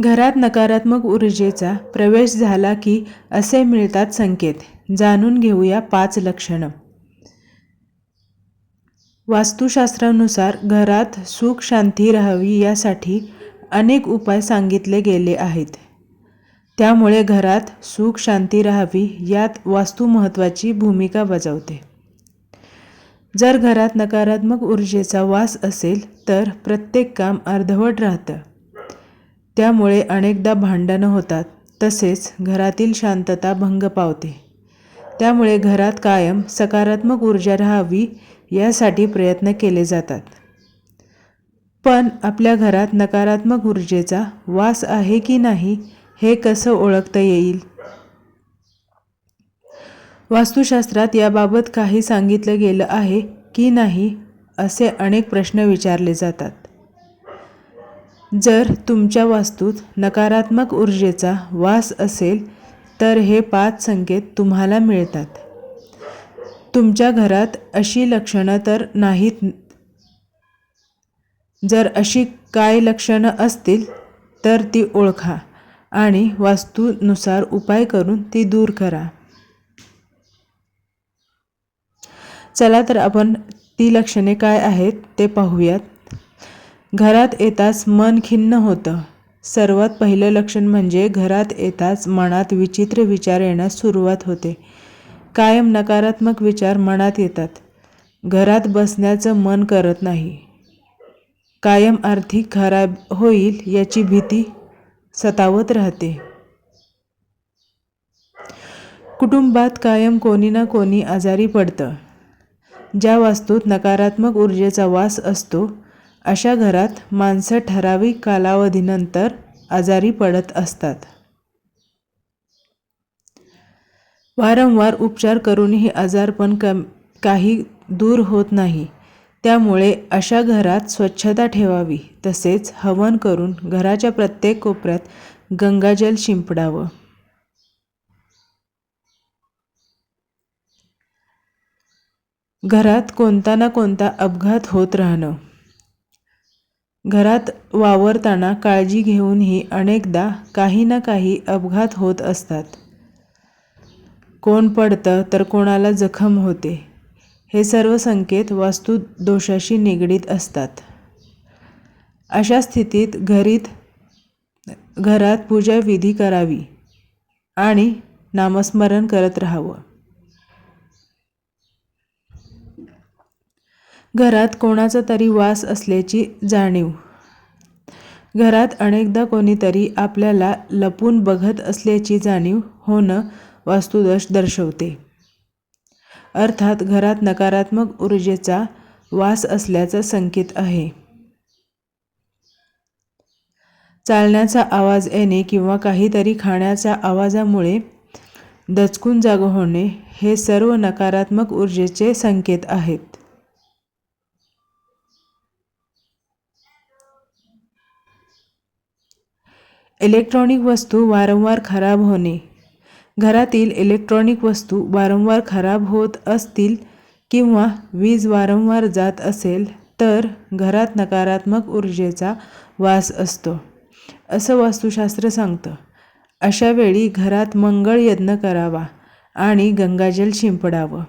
घरात नकारात्मक ऊर्जेचा प्रवेश झाला की असे मिळतात संकेत. जाणून घेऊया पाच लक्षणं. वास्तुशास्त्रानुसार घरात सुख शांती राहावी यासाठी अनेक उपाय सांगितले गेले आहेत. त्यामुळे घरात सुख शांती राहावी यात वास्तू महत्त्वाची भूमिका बजावते. जर घरात नकारात्मक ऊर्जेचा वास असेल तर प्रत्येक काम अर्धवट राहतं. त्यामुळे अनेकदा भांडणं होतात तसेच घरातील शांतता भंग पावते. त्यामुळे घरात कायम सकारात्मक ऊर्जा राहावी यासाठी प्रयत्न केले जातात. पण आपल्या घरात नकारात्मक ऊर्जेचा वास आहे की नाही हे कसं ओळखता येईल? वास्तुशास्त्रात याबाबत काही सांगितलं गेलं आहे की नाही असे अनेक प्रश्न विचारले जातात. जर तुमच्या वास्तूत नकारात्मक ऊर्जेचा वास असेल तर हे पाच संकेत तुम्हाला मिळतात. तुमच्या घरात अशी लक्षणं तर नाहीत. जर अशी काय लक्षणं असतील तर ती ओळखा आणि वास्तूनुसार उपाय करून ती दूर करा. चला तर आपण ती लक्षणे काय आहेत ते पाहूयात. घरात येताच मन खिन्न होतं. सर्वात पहिलं लक्षण म्हणजे घरात येताच मनात विचित्र विचार येण्यास सुरुवात होते. कायम नकारात्मक विचार मनात येतात. घरात बसण्याचं मन करत नाही. कायम आर्थिक खराब होईल याची भीती सतावत राहते. कुटुंबात कायम कोणी ना कोणी आजारी पडतं. ज्या वास्तूत नकारात्मक ऊर्जेचा वास असतो अशा घरात माणसं ठराविक कालावधीनंतर आजारी पडत असतात. वारंवार उपचार करूनही आजारपण कम काही दूर होत नाही. त्यामुळे अशा घरात स्वच्छता ठेवावी तसेच हवन करून घराच्या प्रत्येक कोपऱ्यात गंगाजल शिंपडावं. घरात कोणता ना कोणता अपघात होत राहणं. घरात वावरताना काळजी घेऊनही अनेकदा काही ना काही अपघात होत असतात. कोण पडतं तर कोणाला जखम होते हे सर्व संकेत वास्तू दोषाशी निगडीत असतात. अशा स्थितीत घरीत घरात पूजाविधी करावी आणि नामस्मरण करत राहावं. घरात कोणाचा तरी वास असल्याची जाणीव. घरात अनेकदा कोणीतरी आपल्याला लपून बघत असल्याची जाणीव होणं वास्तुदोष दर्शवते. अर्थात घरात नकारात्मक ऊर्जेचा वास असल्याचा संकेत आहे. चालण्याचा आवाज येणे किंवा काहीतरी खाण्याच्या आवाजामुळे दचकून जाग होणे हे सर्व नकारात्मक ऊर्जेचे संकेत आहेत. इलेक्ट्रॉनिक वस्तू वारंवार खराब होणे. घरातील इलेक्ट्रॉनिक वस्तू वारंवार खराब होत असतील किंवा वीज वारंवार जात असेल तर घरात नकारात्मक ऊर्जेचा वास असतो असं वास्तुशास्त्र सांगतं. अशा वेळी घरात मंगळ यज्ञ करावा आणि गंगाजल शिंपडावं.